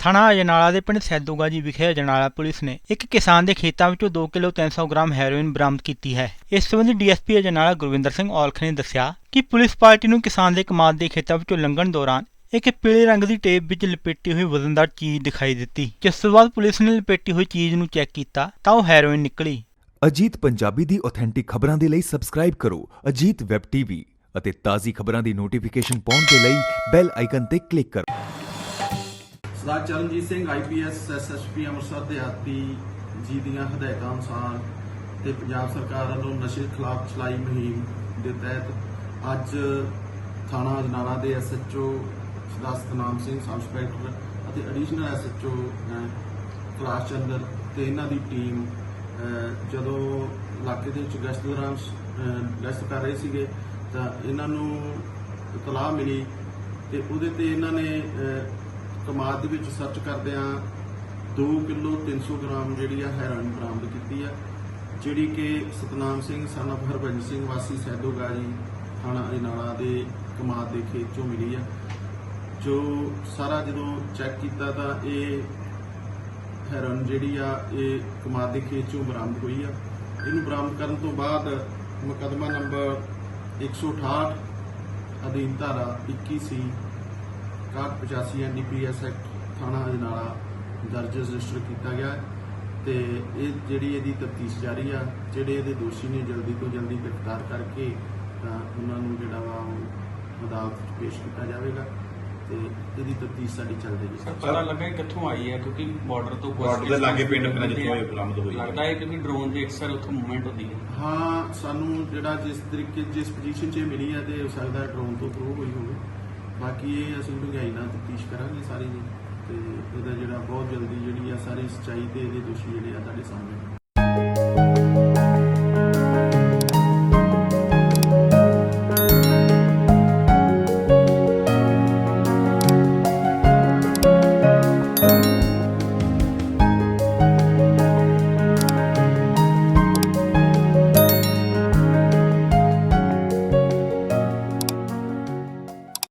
ਥਾਣਾ ਅਜਨਾਲਾ ਦੇ ਪਿੰਡ ਸੈਦੋਗਾਜੀ ਵਿਖੇ ਅਜਨਾਲਾ ਪੁਲਿਸ ਨੇ ਇੱਕ ਕਿਸਾਨ ਦੇ ਖੇਤਾਂ ਵਿੱਚੋਂ 2 ਕਿਲੋ 300 ਗ੍ਰਾਮ ਹੈਰੋਇਨ ਬਰਾਮਦ ਕੀਤੀ ਹੈ। ਇਸ ਸੰਬੰਧੀ ਡੀਐਸਪੀ ਅਜਨਾਲਾ ਗੁਰਵਿੰਦਰ ਸਿੰਘ ਔਲਖ ਨੇ ਦੱਸਿਆ ਕਿ ਪੁਲਿਸ ਪਾਰਟੀ ਨੂੰ ਕਿਸਾਨ ਦੇ ਕਮਾਦ ਦੇ ਖੇਤਾਂ ਵਿੱਚੋਂ ਲੰਘਣ ਦੌਰਾਨ ਇੱਕ ਪੀਲੇ ਰੰਗ ਦੀ ਟੇਪ ਵਿੱਚ ਲਪੇਟੀ ਹੋਈ ਵਜ਼ਨਦਾਰ ਚੀਜ਼ ਦਿਖਾਈ ਦਿੱਤੀ। ਜਿਸ ਤੋਂ ਬਾਅਦ ਪੁਲਿਸ ਨੇ ਲਪੇਟੀ ਹੋਈ ਚੀਜ਼ ਨੂੰ ਚੈੱਕ ਕੀਤਾ ਤਾਂ ਉਹ ਹੈਰੋਇਨ ਨਿਕਲੀ। ਅਜੀਤ ਪੰਜਾਬੀ ਦੀ ਆਥੈਂਟਿਕ ਖਬਰਾਂ ਦੇ ਲਈ ਸਬਸਕ੍ਰਾਈਬ ਕਰੋ ਅਜੀਤ ਵੈਬ ਟੀਵੀ ਅਤੇ ਤਾਜ਼ੀ ਖਬਰਾਂ ਦੀ ਨੋਟੀਫਿਕੇਸ਼ਨ ਪਾਉਣ ਦੇ ਲਈ ਬੈਲ ਆਈਕਨ ਤੇ ਕਲਿੱਕ ਕਰੋ। ਸਰਦਾਰ ਚਰਨਜੀਤ ਸਿੰਘ ਆਈਪੀਐਸ ਐਸਐਸਪੀ ਅੰਮ੍ਰਿਤਸਰ ਦੇ ਆਤੀ ਜੀ ਦੀਆਂ ਹਦਾਇਤਾਂ ਅਨੁਸਾਰ ਤੇ ਪੰਜਾਬ ਸਰਕਾਰ ਵੱਲੋਂ ਨਸ਼ੇ ਖਿਲਾਫ ਚਲਾਈ ਮੁਹਿੰਮ ਦੇ ਤਹਿਤ ਅੱਜ ਥਾਣਾ ਅਜਨਾਲਾ ਦੇ SHO Sardar Satnam Singh, sub inspector ਅਤੇ ਐਡੀਸ਼ਨਲ ਐਸਐਚਓ ਕਲਾਸ ਚੰਦਰ ਤੇ ਇਹਨਾਂ ਦੀ ਟੀਮ ਜਦੋਂ ਇਲਾਕੇ ਦੇ ਵਿੱਚ ਗਸ਼ਤ ਦੌਰਾਨ ਗਸ਼ਤ ਕਰ ਰਹੇ ਸੀਗੇ ਤਾਂ ਇਹਨਾਂ ਨੂੰ ਇਤਲਾਹ ਮਿਲੀ ਤੇ ਉਹਦੇ ਤੇ ਇਹਨਾਂ ਨੇ ਅਹ, ਕਮਾਦ ਦੇ ਵਿੱਚ ਸਰਚ ਕਰਦਿਆਂ 2 ਕਿਲੋ 300 ਗ੍ਰਾਮ ਜਿਹੜੀ ਆ ਹੈਰੋਇਨ ਬਰਾਮਦ ਕੀਤੀ ਆ ਜਿਹੜੀ ਕਿ ਸਤਨਾਮ ਸਿੰਘ ਸਨ of ਹਰਭਜਨ ਸਿੰਘ ਵਾਸੀ ਸੈਦੋਗਾਜੀ ਥਾਣਾ ਅਜਨਾਲਾ ਦੇ ਕਮਾਦ ਦੇ ਖੇਤ ਚੋਂ ਮਿਲੀ ਆ। ਜੋ ਸਾਰਾ ਜਦੋਂ ਚੈੱਕ ਕੀਤਾ ਤਾਂ ਇਹ ਹੈਰੋਇਨ ਜਿਹੜੀ ਆ ਇਹ ਕਮਾਦ ਦੇ ਖੇਤ ਚੋਂ ਬਰਾਮਦ ਹੋਈ ਆ। ਇਹਨੂੰ ਬਰਾਮਦ ਕਰਨ ਤੋਂ ਬਾਅਦ ਮੁਕੱਦਮਾ ਨੰਬਰ 168 ਅਧੀਨ ਧਾਰਾ 21 ਸੀ 6185 ਐਨਡੀਪੀਐਸ ਐਕਟ ਥਾਣਾ ਅਜਨਾਲਾ ਦਰਜ ਰਜਿਸਟਰ ਕੀਤਾ ਗਿਆ ਹੈ ਤੇ ਇਹ ਜਿਹੜੀ ਇਹਦੀ ਤਫਤੀਸ਼ ਜਾਰੀ ਆ ਜਿਹੜੇ ਇਹਦੇ ਦੋਸ਼ੀ ਨੇ ਜਲਦੀ ਤੋਂ ਜਲਦੀ ਗ੍ਰਿਫਤਾਰ ਕਰਕੇ ਤਾਂ ਉਹਨਾਂ ਨੂੰ ਜਿਹੜਾ ਵਾ ਉਹ ਅਦਾਲਤ 'ਚ ਪੇਸ਼ ਕੀਤਾ ਜਾਵੇਗਾ ਤੇ ਇਹਦੀ ਤਫਤੀਸ਼ ਸਾਡੀ ਚੱਲ ਰਹੀ ਹੈ ਸਰ ਪਤਾ ਲੱਗਾ ਇਹ ਕਿੱਥੋਂ ਆਈ ਹੈ ਕਿਉਂਕਿ ਬਾਰਡਰ ਤੋਂ ਕੁਛ ਬਾਰਡਰ ਦੇ ਲਾਗੇ ਪਿੰਡ ਪਿੰਡ ਜਿੱਥੋਂ। ਇਹ ਬਰਾਮਦ ਹੋਈ ਹੈ। ਲੱਗਦਾ ਹੈ ਕਿਉਂਕਿ ਡਰੋਨ ਦੀ ਅਕਸਰ ਉੱਥੋਂ ਮੂਵਮੈਂਟ ਹੁੰਦੀ ਹੈ ਹਾਂ ਸਾਨੂੰ ਜਿਹੜਾ ਜਿਸ ਤਰੀਕੇ ਜਿਸ ਪੋਜੀਸ਼ਨ 'ਚ ਇਹ ਮਿਲੀ ਹੈ ਤੇ ਹੋ ਸਕਦਾ ਡਰੋਨ ਤੋਂ ਥਰੂ ਹੋਈ ਹੋਵੇ ਬਾਕੀ ਇਹ ਅਸੀਂ ਡੂੰਘਾਈ ਨਾਲ ਤਫਤੀਸ਼ ਕਰਾਂਗੇ ਸਾਰੀ ਦੀ। ਤੇ ਇਹਦਾ ਜਿਹੜਾ ਬਹੁਤ ਜਲਦੀ ਜਿਹੜੀ ਆ ਸਾਰੀ ਸੱਚਾਈ ਤੇ ਇਹਦੇ ਦੋਸ਼ੀ ਜਿਹੜੇ ਆ ਤੁਹਾਡੇ ਸਾਹਮਣੇ